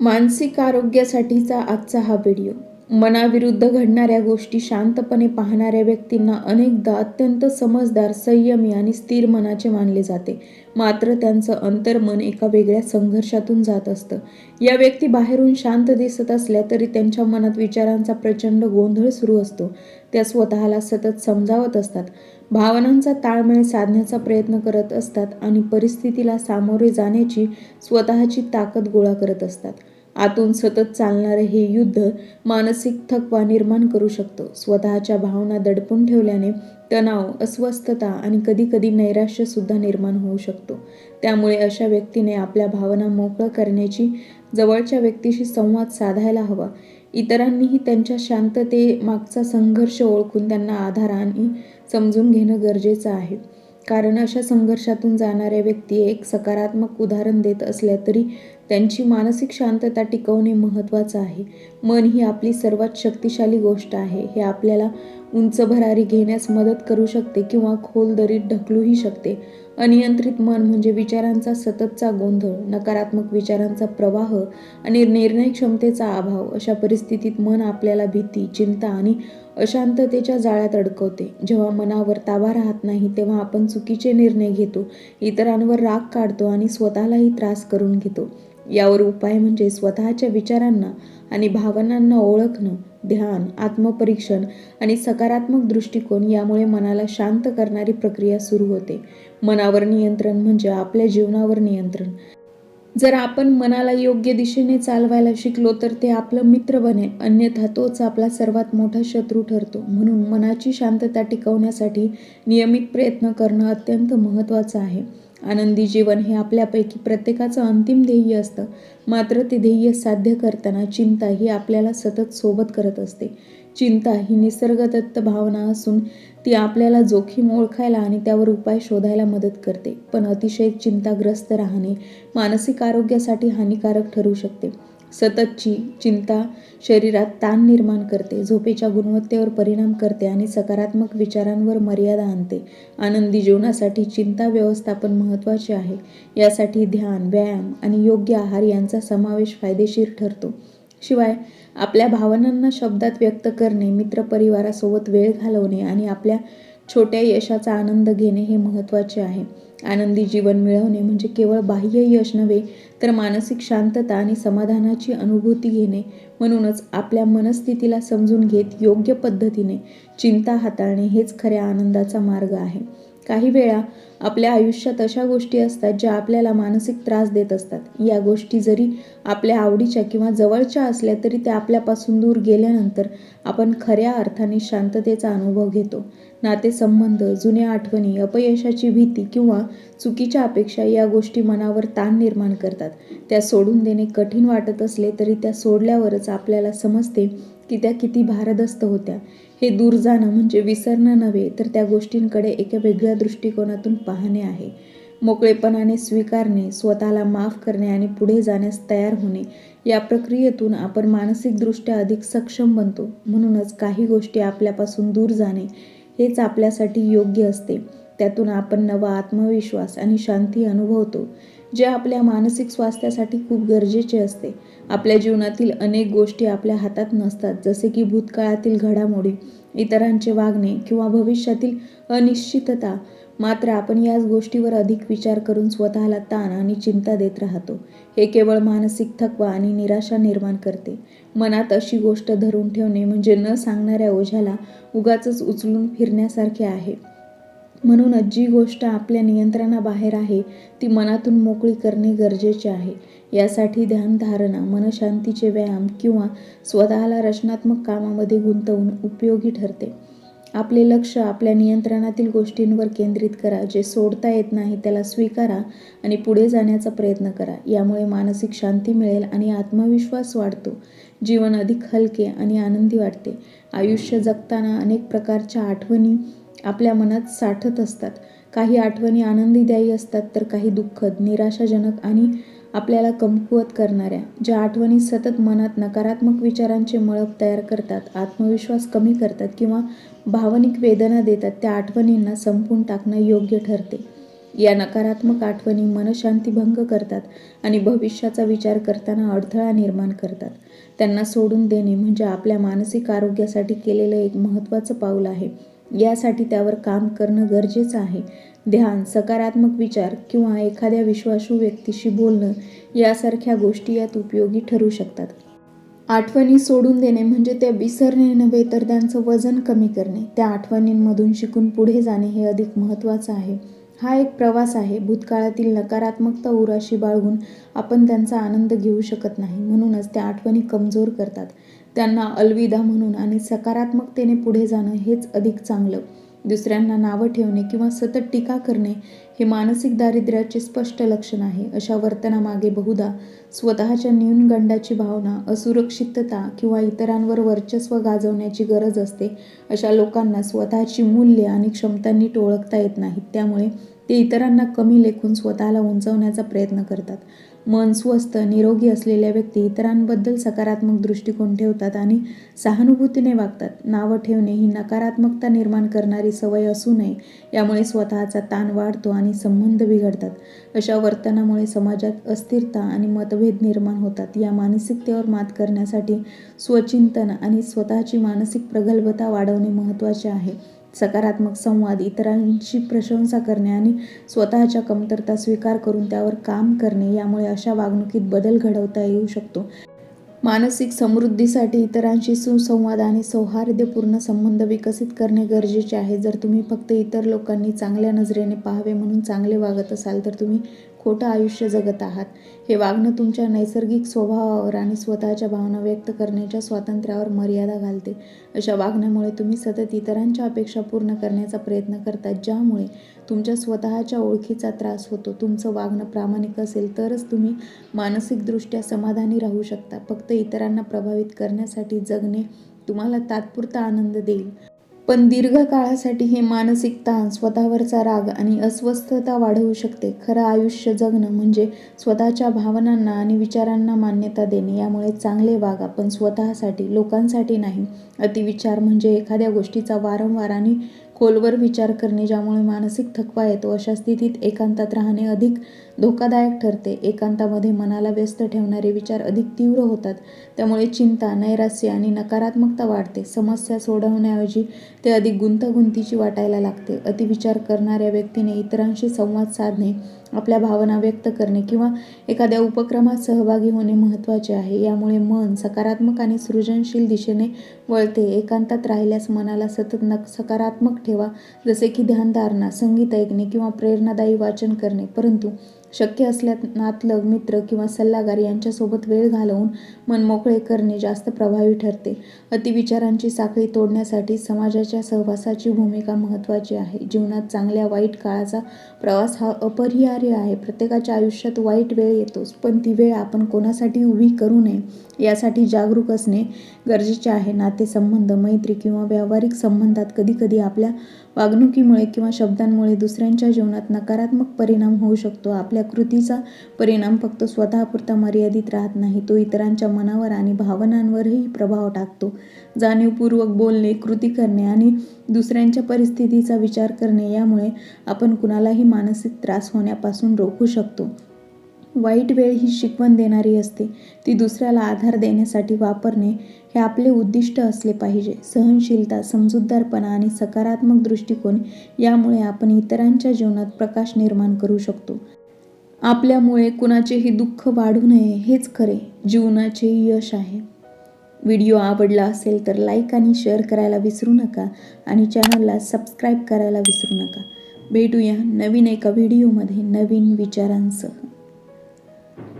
मानसिक आरोग्यासाठीचा आजचा हा व्हिडिओ. मनाविरुद्ध घडणाऱ्या गोष्टी शांतपणे पाहणाऱ्या व्यक्तींना अनेकदा अत्यंत समजदार संयमी आणि स्थिर मनाचे मानले जाते. मात्र त्यांचं अंतर्मन एका वेगळ्या संघर्षातून जात असतं. या व्यक्ती बाहेरून शांत दिसत असल्या तरी त्यांच्या मनात विचारांचा प्रचंड गोंधळ सुरू असतो. त्या स्वतःला सतत समजावत असतात. भावनांचा ताळमेळ साधण्याचा प्रयत्न करत असतात आणि परिस्थितीला सामोरे जाण्याची स्वतःची ताकद गोळा करत असतात. आतून सतत चालणारे हे युद्ध मानसिक थकवा निर्माण करू शकतो. स्वतःच्या भावना दडपून ठेवल्याने तणाव अस्वस्थता आणि कधीकधी नैराश्यसुद्धा निर्माण होऊ शकतो. त्यामुळे अशा व्यक्तीने आपल्या भावना मोकळं करण्याची जवळच्या व्यक्तीशी संवाद साधायला हवा. इतरांनीही त्यांच्या शांतते मागचा संघर्ष ओळखून त्यांना आधार आणि समजून घेणं गरजेचं आहे. कारण अशा संघर्षातून जाणाऱ्या व्यक्ती एक सकारात्मक उदाहरण देत असल्या तरी त्यांची मानसिक शांतता टिकवणे महत्त्वाचं आहे. मन ही आपली सर्वात शक्तिशाली गोष्ट आहे. हे आपल्याला उंच भरारी घेण्यास मदत करू शकते किंवा खोल दरीत ढकलूही शकते. अनियंत्रित मन म्हणजे विचारांचा सततचा गोंधळ नकारात्मक विचारांचा प्रवाह आणि निर्णय क्षमतेचा अभाव. अशा परिस्थितीत मन आपल्याला भीती चिंता आणि अशांततेच्या जाळ्यात अडकवते. जेव्हा मनावर ताबा राहत नाही तेव्हा आपण चुकीचे निर्णय घेतो इतरांवर राग काढतो आणि स्वतःलाही त्रास करून घेतो. यावर उपाय म्हणजे स्वतःच्या विचारांना आणि भावनांना ओळखणं ध्यान आत्मपरीक्षण आणि सकारात्मक दृष्टिकोन यामुळे मनाला शांत करणारी प्रक्रिया सुरू होते. मनावर नियंत्रण म्हणजे आपल्या जीवनावर नियंत्रण. जर आपण मनाला योग्य दिशेने चालवायला शिकलो तर ते आपलं मित्र बने अन्यथा तोच आपला सर्वात मोठा शत्रू ठरतो. म्हणून मनाची शांतता टिकवण्यासाठी नियमित प्रयत्न करणं अत्यंत महत्त्वाचं आहे. आनंदी जीवन हे आपल्यापैकी प्रत्येकाचं अंतिम ध्येय असतं. मात्र ते ध्येय साध्य करताना चिंता ही आपल्याला सतत सोबत करत असते. चिंता ही निसर्गदत्त भावना असून ती आपल्याला जोखीम ओळखायला आणि त्यावर उपाय शोधायला मदत करते. पण अतिशय चिंताग्रस्त राहणे मानसिक आरोग्यासाठी हानिकारक ठरू शकते. सततची चिंता शरीरात ताण निर्माण करते झोपेच्या गुणवत्तेवर परिणाम करते आणि सकारात्मक विचारांवर मर्यादा आणते. आनंदी जीवनासाठी चिंता व्यवस्थापन महत्त्वाचे आहे. यासाठी ध्यान व्यायाम आणि योग्य आहार यांचा समावेश फायदेशीर ठरतो. शिवाय आपल्या भावनांना शब्दात व्यक्त करणे मित्रपरिवारासोबत वेळ घालवणे आणि आपल्या छोट्या यशाचा आनंद घेणे हे महत्त्वाचे आहे. आनंदी जीवन मिळवणे म्हणजे केवळ बाह्य यश नव्हे तर मानसिक शांतता आणि समाधानाची अनुभूती घेणे. म्हणूनच आपल्या मनस्थितीला समजून घेत योग्य पद्धतीने चिंता हाताळणे हेच खऱ्या आनंदाचा मार्ग आहे. काही वेळा आपल्या आयुष्यात अशा गोष्टी असतात ज्या आपल्याला मानसिक त्रास देत असतात. या गोष्टी जरी आपल्या आवडीच्या किंवा जवळच्या असल्या तरी त्या आपल्यापासून दूर गेल्यानंतर आपण खऱ्या अर्थाने शांततेचा अनुभव घेतो. नातेसंबंध जुन्या आठवणी अपयशाची भीती किंवा चुकीच्या अपेक्षा या गोष्टी मनावर ताण निर्माण करतात. त्या सोडून देणे कठीण वाटत असले तरी त्या सोडल्यावरच आपल्याला समजते की त्या किती भारदस्त होत्या. हे दूर जाणं म्हणजे विसरणं नव्हे तर त्या गोष्टींकडे एका वेगळ्या दृष्टिकोनातून पाहणे आहे. मोकळेपणाने स्वीकारणे स्वतःला माफ करणे आणि पुढे जाण्यास तयार होणे या प्रक्रियेतून आपण मानसिकदृष्ट्या अधिक सक्षम बनतो. म्हणूनच काही गोष्टी आपल्यापासून दूर जाणे हेच आपल्यासाठी योग्य असते. त्यातून आपण नवा आत्मविश्वास आणि शांती अनुभवतो जे आपल्या मानसिक स्वास्थ्यासाठी खूप गरजेचे असते. आपल्या जीवनातील अनेक गोष्टी आपल्या हातात नसतात जसे की भूतकाळातील घडामोडी इतरांचे वागणे किंवा भविष्यातील अनिश्चितता. मात्र आपण याच गोष्टीवर अधिक विचार करून स्वतःला ताण आणि चिंता देत राहतो. हे केवळ मानसिक थकवा आणि निराशा निर्माण करते. मनात अशी गोष्ट धरून ठेवणे म्हणजे न सांगणाऱ्या ओझ्याला उगाच उचलून फिरण्यासारखे आहे. म्हणूनच जी गोष्ट आपल्या नियंत्रणाबाहेर आहे ती मनातून मोकळी करणे गरजेचे आहे. यासाठी ध्यानधारणा मनशांतीचे व्यायाम किंवा स्वतःला रचनात्मक कामामध्ये गुंतवून उपयोगी ठरते. आपले लक्ष आपल्या नियंत्रणातील गोष्टींवर केंद्रित करा जे सोडता येत नाही त्याला स्वीकारा आणि पुढे जाण्याचा प्रयत्न करा. यामुळे मानसिक शांती मिळेल आणि आत्मविश्वास वाढतो. जीवन अधिक हलके आणि आनंदी वाटते. आयुष्य जगताना अनेक प्रकारच्या आठवणी आपल्या मनात साठत असतात. काही आठवणी आनंदीदायी असतात तर काही दुःखद निराशाजनक आणि आपल्याला कमकुवत करणाऱ्या ज्या आठवणी सतत मनात नकारात्मक विचारांचे मळप तयार करतात आत्मविश्वास कमी करतात किंवा भावनिक वेदना देतात त्या आठवणींना संपून टाकणं योग्य ठरते. या नकारात्मक आठवणी मनशांती भंग करतात आणि भविष्याचा विचार करताना अडथळा निर्माण करतात. त्यांना सोडून देणे म्हणजे आपल्या मानसिक आरोग्यासाठी केलेलं एक महत्त्वाचं पाऊल आहे. यासाठी त्यावर काम करणं गरजेचं आहे. ध्यान सकारात्मक विचार किंवा एखाद्या विश्वासू व्यक्तीशी बोलणं यासारख्या गोष्टी यात उपयोगी ठरू शकतात. आठवणी सोडून देणे म्हणजे त्या विसरणे नव्हे तर त्यांचं वजन कमी करणे. त्या आठवणींमधून शिकून पुढे जाणे हे अधिक महत्त्वाचं आहे. हा एक प्रवास आहे. भूतकाळातील नकारात्मकता उराशी बाळगून आपण त्यांचा आनंद घेऊ शकत नाही. म्हणूनच त्या आठवणी कमजोर करतात. त्यांना अलविदा म्हणून आणि सकारात्मकतेने पुढे जाणं हेच अधिक चांगलं. दुसऱ्यांना नावं ठेवणे किंवा सतत टीका करणे हे मानसिक दारिद्र्याचे स्पष्ट लक्षण आहे. अशा वर्तनामागे बहुधा स्वतःच्या न्यूनगंडाची भावना असुरक्षितता किंवा इतरांवर वर्चस्व गाजवण्याची गरज असते अशा लोकांना स्वतःची मूल्य आणि क्षमता नीट ओळखता येत नाहीत. त्यामुळे ते इतरांना कमी लेखून स्वतःला उंचवण्याचा प्रयत्न करतात. मन स्वस्थ निरोगी असलेल्या व्यक्ती इतरांबद्दल सकारात्मक दृष्टिकोन ठेवतात आणि सहानुभूतीने वागतात. नावं ठेवणे ही नकारात्मकता निर्माण करणारी सवय असू नये यामुळे स्वतःचा ताण वाढतो आणि संबंध बिघडतात. अशा वर्तनामुळे समाजात अस्थिरता आणि मतभेद निर्माण होतात. या मानसिकतेवर मात करण्यासाठी स्वचिंतन आणि स्वतःची मानसिक प्रगल्भता वाढवणे महत्त्वाचे आहे. सकारात्मक संवाद इतरांची प्रशंसा करणे आणि स्वतःच्या कमतरता स्वीकार करून त्यावर काम करणे यामुळे अशा वागणुकीत बदल घडवता येऊ शकतो. मानसिक समृद्धीसाठी इतरांशी सुसंवाद आणि सौहार्दपूर्ण संबंध विकसित करणे गरजेचे आहे. जर तुम्ही फक्त इतर लोकांनी चांगल्या नजरेने पाहावे म्हणून चांगले वागत असाल तर तुम्ही खोटं आयुष्य जगत आहात. हे वागणं तुमच्या नैसर्गिक स्वभावावर आणि स्वतःच्या भावना व्यक्त करण्याच्या स्वातंत्र्यावर मर्यादा घालते. अशा वागण्यामुळे तुम्ही सतत इतरांच्या अपेक्षा पूर्ण करण्याचा प्रयत्न करतात ज्यामुळे तुमच्या स्वतःच्या ओळखीचा त्रास होतो. तुमचं वागणं प्रामाणिक असेल तरच तुम्ही मानसिकदृष्ट्या समाधानी राहू शकता. फक्त इतरांना प्रभावित करण्यासाठी जगणे तुम्हाला तात्पुरता आनंद देईल. पण दीर्घकाळासाठी हे मानसिक ताण स्वतःवरचा राग आणि अस्वस्थता वाढवू शकते. खरं आयुष्य जगणं म्हणजे स्वतःच्या भावनांना आणि विचारांना मान्यता देणे यामुळे चांगले वागा पण स्वतःसाठी लोकांसाठी नाही. अतिविचार म्हणजे एखाद्या गोष्टीचा वारंवार आणि खोलवर विचार करणे ज्यामुळे मानसिक थकवा येतो. अशा स्थितीत एकांतात राहणे अधिक धोकादायक ठरते. एकांतामध्ये मनाला व्यस्त ठेवणारे विचार अधिक तीव्र होतात. त्यामुळे चिंता नैराश्य आणि नकारात्मकता वाढते. समस्या सोडवण्याऐवजी ते अधिक गुंतागुंतीची वाटायला लागते. अतिविचार करणाऱ्या व्यक्तीने इतरांशी संवाद साधणे आपल्या भावना व्यक्त करणे किंवा एखाद्या उपक्रमात सहभागी होणे महत्त्वाचे आहे. यामुळे मन सकारात्मक आणि सृजनशील दिशेने वळते. एकांतात राहिल्यास मनाला सतत नक सकारात्मक ठेवा. जसे की ध्यानधारणा संगीत ऐकणे किंवा प्रेरणादायी वाचन करणे. परंतु शक्य असल्यास नातलग मित्र किंवा सल्लागार यांच्यासोबत वेळ घालवून मनमोकळे करणे जास्त प्रभावी ठरते. अतिविचारांची साखळी तोडण्यासाठी समाजाच्या सहवासाची भूमिका महत्त्वाची आहे. जीवनात चांगल्या वाईट काळाचा प्रवास हा अपरिहार्य आहे. प्रत्येकाच्या आयुष्यात वाईट वेळ येतोच पण ती वेळ आपण कोणासाठी उभी करू नये यासाठी जागरूक असणे गरजेचे आहे. नातेसंबंध मैत्री किंवा व्यावहारिक संबंधात कधीकधी आपल्या वागणुकीमुळे किंवा शब्दांमुळे दुसऱ्यांच्या जीवनात नकारात्मक परिणाम होऊ शकतो. आपल्या कृतीचा परिणाम फक्त स्वतःपुरता मर्यादित राहत नाही तो इतरांच्या मनावर आणि भावनांवरही प्रभाव टाकतो. जाणीवपूर्वक बोलणे कृती करणे आणि दुसऱ्यांच्या परिस्थितीचा विचार करणे यामुळे आपण कुणालाही मानसिक त्रास होण्यापासून रोखू शकतो. वाईट वेळ ही शिकवण देणारी असते. ती दुसऱ्याला आधार देण्यासाठी वापरणे हे आपले उद्दिष्ट असले पाहिजे. सहनशीलता समजूतदारपणा आणि सकारात्मक दृष्टिकोन यामुळे आपण इतरांच्या जीवनात प्रकाश निर्माण करू शकतो. आपल्यामुळे कुणाचेही दुःख वाढू नये हेच खरे. जीवनाचे यश आहे. व्हिडिओ आवडला असेल तर लाईक आणि शेअर करायला विसरू नका आणि चॅनलला सबस्क्राईब करायला विसरू नका. भेटूया नवीन एका व्हिडिओमध्ये नवीन विचारांसह.